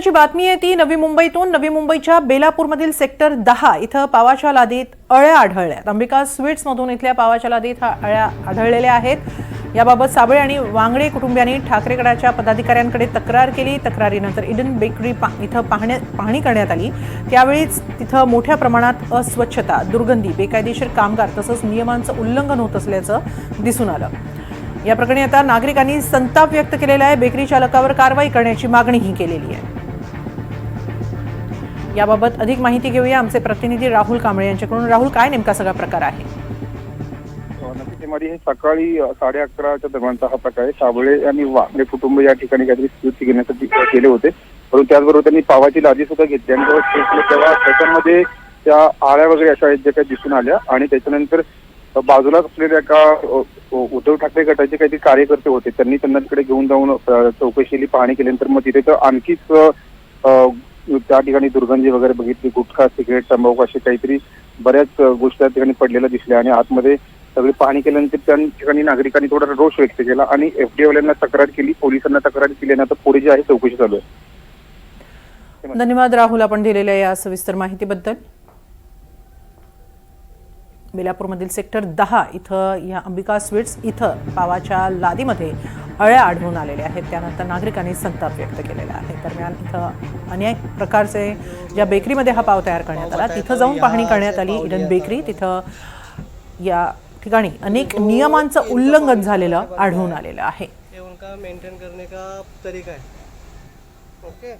ची बातमी आहे ती नवी मुंबईतून. नवी मुंबईच्या बेलापूरमधील सेक्टर दहा इथं पावाच्या लादीत अळ्या आढळल्यात अंबिका स्वीट्समधून इथल्या पावाच्या लादीत हा अळ्या आढळलेल्या आहेत. याबाबत साबळे आणि वांगडे कुटुंबियांनी ठाकरेगडाच्या पदाधिकाऱ्यांकडे तक्रार केली. तक्रारीनंतर इडन बेकरी पा इथं पाहण्या पाहणी करण्यात आली. त्यावेळीच तिथं मोठ्या प्रमाणात अस्वच्छता दुर्गंधी बेकायदेशीर कामगार तसंच नियमांचं उल्लंघन होत असल्याचं दिसून आलं. या प्रकरणी आता नागरिकांनी संताप व्यक्त केलेला आहे. बेकरी चालकावर कारवाई करण्याची मागणीही केलेली आहे. याबाबत अधिक माहिती घेऊया आमचे प्रतिनिधी राहुल कांबळे यांच्याकडून. राहुल काय नेमका सगळा प्रकार आहे? हे सकाळी साडे अकराच्या दरम्यानचा हा प्रकार आहे. साबळे आणि वांगडे म्हणजे कुटुंब या ठिकाणी काहीतरी स्तुती घेण्यासाठी केले होते. परंतु त्याचबरोबर त्यांनी पावाची लादी सुद्धा घेतली आणि जेव्हा तेव्हा त्याच्यामध्ये त्या आळ्या वगैरे अशा आहेत ज्या काही दिसून आल्या. आणि त्याच्यानंतर बाजूलाच असलेल्या एका उद्धव ठाकरे गटाचे काहीतरी कार्यकर्ते होते. त्यांनी त्यांना तिकडे घेऊन जाऊन चौकशीली केली पाहणी केल्यानंतर मग तिथे तर आणखीच त्या ठिकाणी दुर्गंधी वगैरे बघितली गुटखा सिगरेट तंबाखू असे काहीतरी बऱ्याच गोष्टी त्या ठिकाणी पडलेल्या दिसल्या आणि आतमध्ये सगळी पाहणी केल्यानंतर त्या ठिकाणी नागरिकांनी थोडा रोष व्यक्त केला आणि एफडीएवाल्यांना तक्रार केली पोलिसांना तक्रार केली आणि आता पुढे जी आहे चौकशी चालू आहे. धन्यवाद राहुल आपण दिलेल्या या सविस्तर माहितीबद्दल. बेलापूरमधील सेक्टर दहा इथं या अंबिका स्वीट्स इथं पावाच्या लादीमध्ये अळ्या आढळून आलेल्या आहेत. त्यानंतर नागरिकांनी संताप व्यक्त केलेला आहे. दरम्यान इथं अनेक प्रकारचे ज्या बेकरीमध्ये हा पाव तयार करण्यात आला तिथं जाऊन पाहणी करण्यात आली. इडन बेकरी तिथं या ठिकाणी अनेक नियमांचं उल्लंघन झालेलं आढळून आलेलं आहे. उनका मेंटेन करने का तरीका है ओके